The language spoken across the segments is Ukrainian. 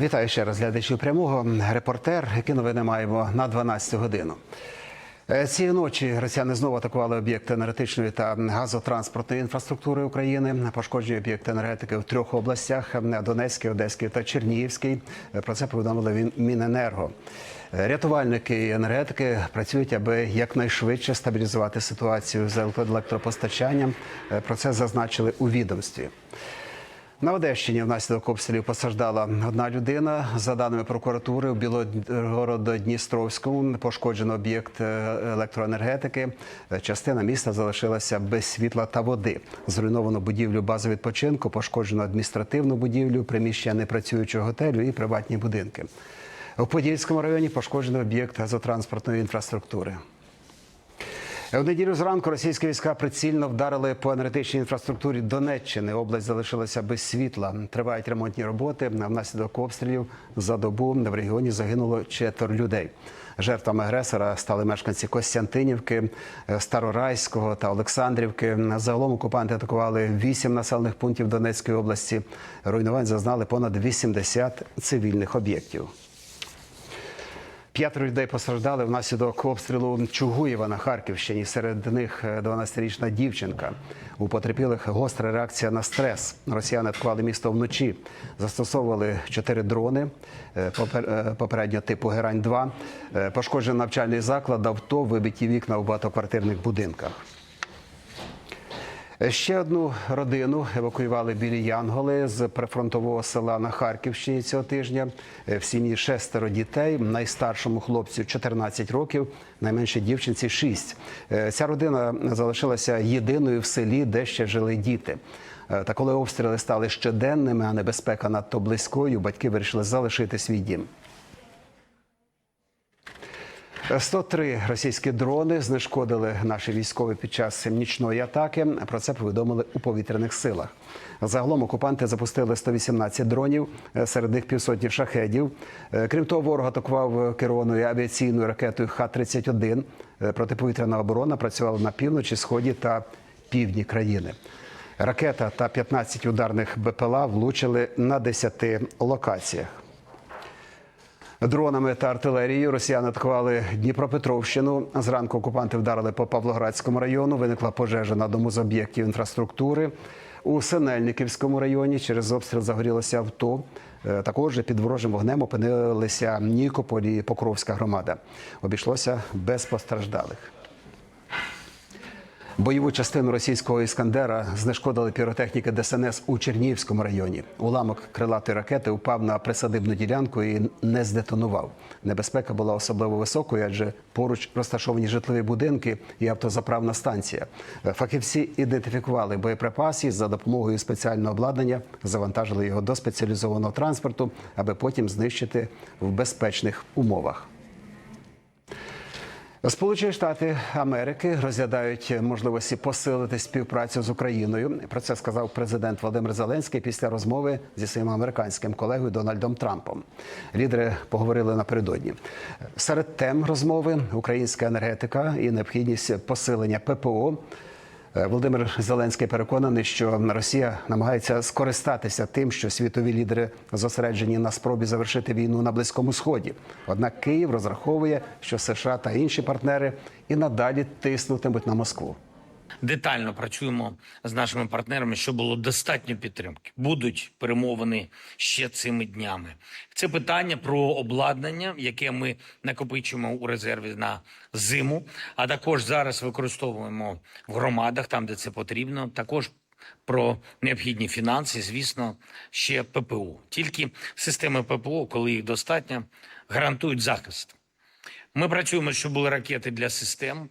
Вітаю ще раз глядачів прямого. Репортер, які новини маємо на 12 годину. Е, Цієї ночі росіяни знову атакували об'єкти енергетичної та газотранспортної інфраструктури України. Пошкоджені об'єкти енергетики в трьох областях: Донецькій, Одеській та Чернігівській. Е, Про це повідомили Міненерго. Е, Рятувальники і енергетики працюють, аби якнайшвидше стабілізувати ситуацію з електропостачанням. Про це зазначили у відомстві. На Одещині внаслідок обстрілів постраждала одна людина. За даними прокуратури, у Білогородо-Дністровському пошкоджено об'єкт е, електроенергетики. Частина міста залишилася без світла та води. Зруйновано будівлю бази відпочинку, пошкоджено адміністративну будівлю, приміщення непрацюючого готелю і приватні будинки. У Подільському районі пошкоджено об'єкт газотранспортної інфраструктури. У неділю зранку російські війська прицільно вдарили по енергетичній інфраструктурі Донеччини. Область залишилася без світла. Тривають ремонтні роботи. Внаслідок обстрілів за добу в регіоні загинуло четверо людей. Жертвами агресора стали мешканці Костянтинівки, е, Старорайського та Олександрівки. Загалом окупанти атакували вісім населених пунктів Донецької області. Руйнувань зазнали понад 80 цивільних об'єктів. П'ятеро людей постраждали внаслідок обстрілу Чугуєва на Харківщині. Серед них 12-річна дівчинка. У потерпілих гостра реакція на стрес. Росіяни вклали місто вночі. Застосовували чотири дрони е, е, попередньо типу Герань-2. Е, Пошкоджений навчальний заклад, авто, вибиті вікна у багатоквартирних будинках. Ще одну родину евакуювали білі Янголи з прифронтового села на Харківщині цього тижня. В сім'ї шестеро дітей, найстаршому хлопцю 14 років, найменшій дівчинці 6. Ця родина залишилася єдиною в селі, де ще жили діти. Е, Та коли обстріли стали щоденними, а небезпека надто близькою, батьки вирішили залишити свій дім. 103 російські дрони знешкодили наші військові під час нічної атаки. Про це повідомили у повітряних силах. Загалом окупанти запустили 118 дронів, е, серед них півсотні шахедів. Е, Крім того, ворог атакував керованою авіаційною ракетою Х-31. Е, Протиповітряна оборона працювала на півночі, сході та півдні країни. Ракета та 15 ударних БПЛА влучили на 10 локаціях. Дронами та артилерією росіяни атакували Дніпропетровщину. Зранку окупанти вдарили по Павлоградському району. Виникла пожежа на одному з об'єктів інфраструктури. У Синельниківському районі через обстріл загорілося авто. Е, Також під ворожим вогнем опинилися Нікополі і Покровська громада. Обійшлося без постраждалих. Бойову частину російського іскандера знешкодили піротехніки ДСНС у Чернігівському районі. Уламок крилатої ракети упав на присадибну ділянку і не здетонував. Небезпека була особливо високою, адже поруч розташовані житлові будинки і автозаправна станція. Фахівці ідентифікували боєприпас і за допомогою спеціального обладнання завантажили його до спеціалізованого транспорту, аби потім знищити в безпечних умовах. Сполучені Штати Америки розглядають можливості посилити співпрацю з Україною. Про це сказав президент Володимир Зеленський після розмови зі своїм американським колегою Дональдом Трампом. Лідери поговорили напередодні. Серед тем розмови українська енергетика і необхідність посилення ППО. Е, Володимир Зеленський переконаний, що Росія намагається скористатися тим, що світові лідери зосереджені на спробі завершити війну на близькому сході. Однак Київ розраховує, що США та інші партнери і надалі тиснутимуть на Москву. Детально працюємо з нашими партнерами, щоб було достатньо підтримки. Будуть перемовини ще цими днями. Це питання про обладнання, яке ми накопичуємо у резерві на зиму, а також зараз використовуємо в громадах, там де це потрібно. Також про необхідні фінанси, звісно, ще ППО. Тільки системи ППО, коли їх достатньо, гарантують захист. Ми працюємо, щоб були ракети для систем,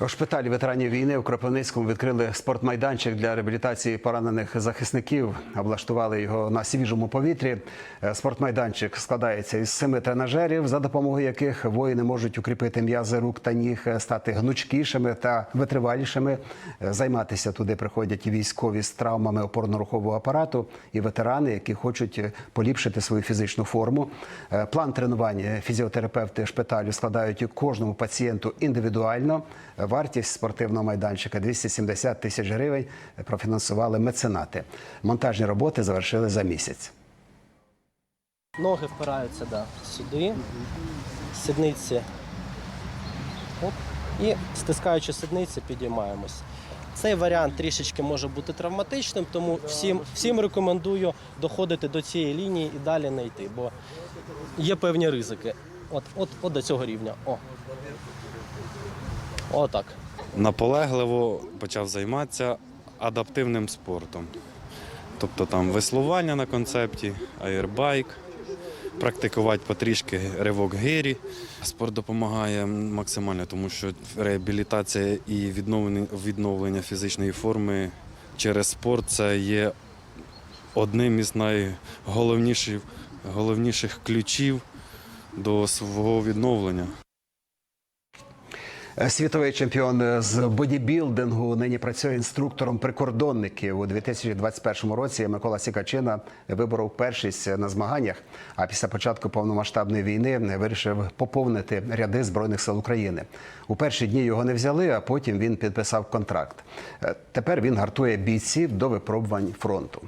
У шпиталі ветеранів війни у Кропивницькому відкрили спортмайданчик для реабілітації поранених захисників. Облаштували його на свіжому повітрі. Е, Спортмайданчик складається із семи тренажерів, за допомогою яких воїни можуть укріпити м'язи рук та ніг, е, стати гнучкішими та витривалішими. Е, Займатися туди приходять військові з травмами опорно-рухового апарату, і ветерани, які хочуть поліпшити свою фізичну форму. План тренування фізіотерапевти шпиталю складають кожному пацієнту індивідуально. Вартість спортивного майданчика 270 тисяч гривень профінансували меценати. Монтажні роботи завершили за місяць. Ноги впираються да, сюди, сідниці. Оп. І стискаючи сідниці, підіймаємось. Цей варіант трішечки може бути травматичним, тому всім, всім рекомендую доходити до цієї лінії і далі не йти, бо є певні ризики. От, от, от до цього рівня. О. Отак. наполегливо почав займатися адаптивним спортом. Тобто там веслування на концепті, аербайк, практикувати потрішки ривок гирі. Спорт допомагає максимально, тому що реабілітація і відновлення, фізичної форми через спорт це є одним із найголовніших головніших ключів до свого відновлення. Е, Світовий чемпіон з бодібілдингу нині працює інструктором прикордонників у 2021 році. Микола Сікачина виборов першість на змаганнях. А після початку повномасштабної війни вирішив поповнити ряди збройних сил України. У перші дні його не взяли, а потім він підписав контракт. Е, Тепер він гартує бійців до випробувань фронту.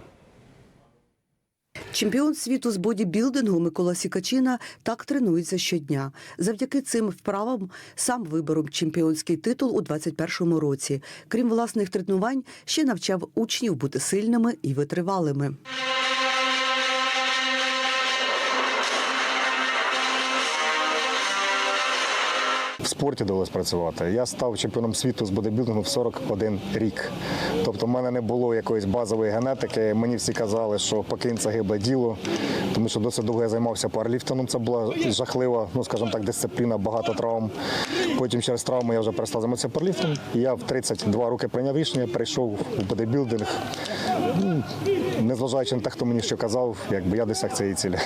Чемпіон світу з бодібілдингу Микола Сікачина так тренується щодня. Завдяки цим вправам сам вибором чемпіонський титул у 21-му році. Крім власних тренувань, ще навчав учнів бути сильними і витривалими. В спорті довелось працювати. Я став чемпіоном світу з бодибілдингу в 41 рік. Тобто в мене не було якоїсь базової генетики. Мені всі казали, що покинь це гибле діло, тому що досить довго я займався парліфтингом. Це була жахлива, ну скажімо так, дисципліна, багато травм. Потім через травму я вже перестав займатися парліфтингом. І я в 32 роки прийняв рішення, перейшов в бодибілдинг. Ну, Незважаючи на те, хто мені що казав, якби я досяг цієї цілі.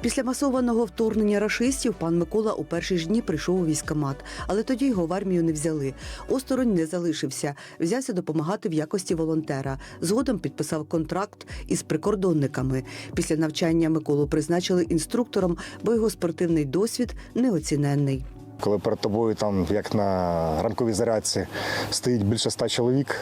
Після масованого вторгнення рашистів пан Микола у перші ж дні прийшов у військкомат, але тоді його в армію не взяли. Осторонь не залишився. Взявся допомагати в якості волонтера. Згодом підписав контракт із прикордонниками. Після навчання Миколу призначили інструктором, бо його спортивний досвід неоціненний. Коли перед тобою, там, як на ранковій зарядці, стоїть більше ста чоловік,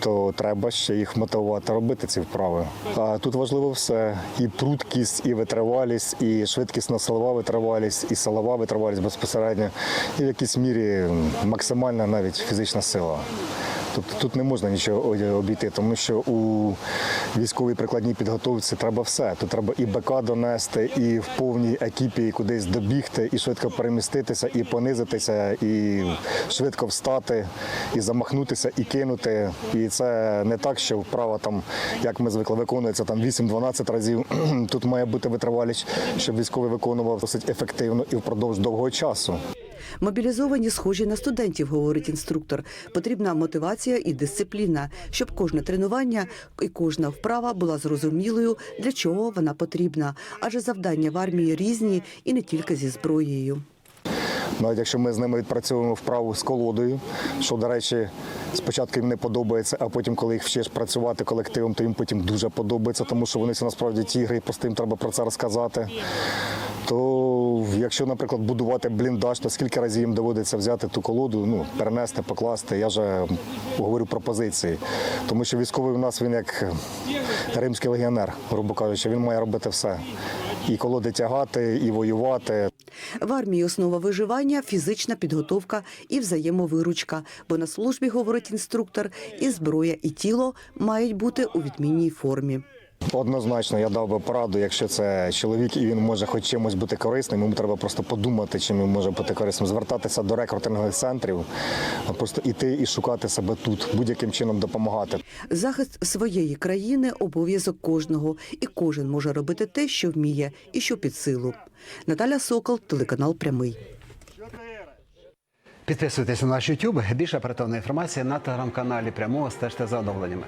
то треба ще їх мотивувати робити ці вправи. А тут важливо все: і пруткість, і витривалість, і швидкісна силова витривалість, і силова витривалість безпосередньо, і в якійсь мірі максимальна навіть фізична сила. Тобто тут не можна нічого обійти, тому що у військовій прикладній підготовці треба все. Тут треба і БК донести, і в повній екіпі кудись добігти, і швидко переміститися, і понизитися, і швидко встати, і замахнутися, і кинути. І це не так, що вправа там, як ми звикли, виконується там 8-12 разів. Тут має бути витривалість, щоб військовий виконував досить ефективно і впродовж довгого часу. Мобілізовані схожі на студентів, говорить інструктор. Потрібна мотивація і дисципліна, щоб кожне тренування і кожна вправа була зрозумілою, для чого вона потрібна. Адже завдання в армії різні і не тільки зі зброєю. Навіть якщо ми з ними відпрацьовуємо вправу з колодою, що, до речі, спочатку їм не подобається, а потім, коли їх вчиш працювати колективом, то їм потім дуже подобається, тому що вони всі насправді тігри, і просто їм треба про це розказати. То якщо, наприклад, будувати бліндаж, то скільки разів їм доводиться взяти ту колоду, ну, перенести, покласти, я вже говорю про позиції. Тому що військовий у нас він як римський легіонер, грубо кажучи, він має робити все. І колоди тягати, і воювати. В армії основа виживання фізична підготовка і взаємовиручка. Бо на службі, говорить інструктор, і зброя, і тіло мають бути у відмінній формі. Однозначно, я дав би пораду, якщо це чоловік і він може хоч чимось бути корисним, йому треба просто подумати, чим він може бути корисним, звертатися до рекрутингових центрів, а просто іти і шукати себе тут, будь-яким чином допомагати. Захист своєї країни обов'язок кожного, і кожен може робити те, що вміє, і що під силу. Наталя Сокол, телеканал Прямий. Підписуйтесь на наш YouTube. Більше оперативної інформації на телеграм-каналі прямого стежте за оновленнями.